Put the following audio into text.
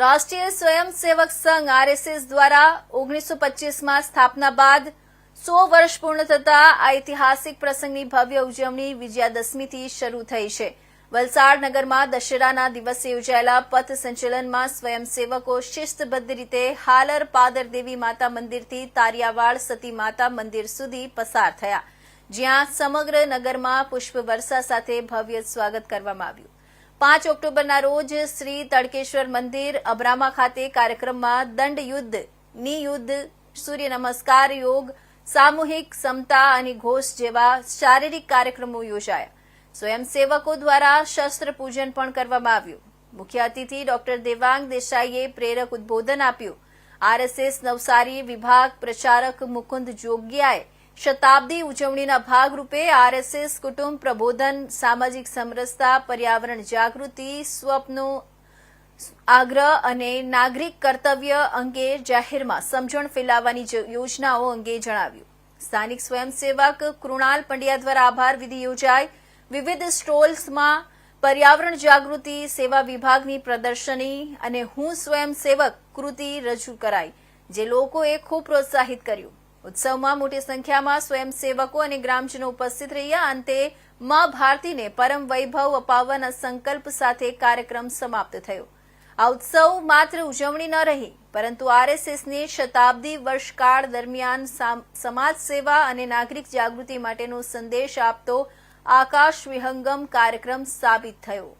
રાષ્ટ્રીય સ્વયંસેવક સંઘ આરએસએસ દ્વારા ઓગણીસો પચીસમાં સ્થાપના બાદ સો વર્ષ પૂર્ણ થતા આ ઐતિહાસિક પ્રસંગની ભવ્ય ઉજવણી વિજયાદશમીથી શરૂ થઈ છે. વલસાડ નગરમાં દશેરાના દિવસે યોજાયેલા પથ સંચલનમાં સ્વયંસેવકો શિસ્તબદ્ધ રીતે હાલર પાદર દેવી માતા મંદિરથી તારિયાવાડ સતી માતા મંદિર સુધી પસાર થયા. જ્યાં સમગ્ર નગરમાં પુષ્પવર્ષા સાથે ભવ્ય સ્વાગત કરવામાં આવ્યું. પાંચ ઓક્ટોબરના રોજ શ્રી તડકેશ્વર મંદિર અબ્રામા ખાતે કાર્યક્રમમાં દંડ યુદ્ધ નિયુદ્ધ, સૂર્ય નમસ્કાર યોગ, સામૂહિક સમતા અને ઘોષ જેવા શારીરિક કાર્યક્રમો યોજાયા. સ્વયંસેવકો દ્વારા શસ્ત્ર પૂજન પણ કરવામાં આવ્યું. મુખ્ય અતિથિ ડોક્ટર દેવાંગ દેસાઈએ પ્રેરક ઉદબોધન આપ્યું. આરએસએસ નવસારી વિભાગ પ્રચારક મુકુંદ જોગિયાએ શતાબ્દી ઉજવણીના ભાગરૂપે આરએસએસ કુટુંબ પ્રબોધન, સામાજિક સમરસતા, પર્યાવરણ જાગૃતિ, સ્વપ્નો, આગ્રહ અને નાગરિક કર્તવ્ય અંગે જાહેરમાં સમજણ ફેલાવવાની યોજનાઓ અંગે જણાવ્યું. સ્થાનિક સ્વયંસેવક કૃણાલ પંડ્યા દ્વારા આભાર વિધિ યોજાઈ. વિવિધ સ્ટોલ્સમાં પર્યાવરણ જાગૃતિ, સેવા વિભાગની પ્રદર્શની અને હું સ્વયંસેવક કૃતિ રજૂ કરાઈ, જે લોકોએ ખૂબ પ્રોત્સાહિત કર્યું. ઉત્સવમાં મોટી સંખ્યામાં સ્વયંસેવકો અને ગ્રામજનો ઉપસ્થિત રહ્યા. અંતે મા ભારતીને પરમ વૈભવ અપાવવાના સંકલ્પ સાથે કાર્યક્રમ સમાપ્ત થયો. આ ઉત્સવ માત્ર ઉજવણી ન રહી, પરંતુ આરએસએસની શતાબ્દી વર્ષકાળ દરમિયાન સમાજ સેવા અને નાગરિક જાગૃતિ માટેનો સંદેશ આપતો આકાશ વિહંગમ કાર્યક્રમ સાબિત થયો.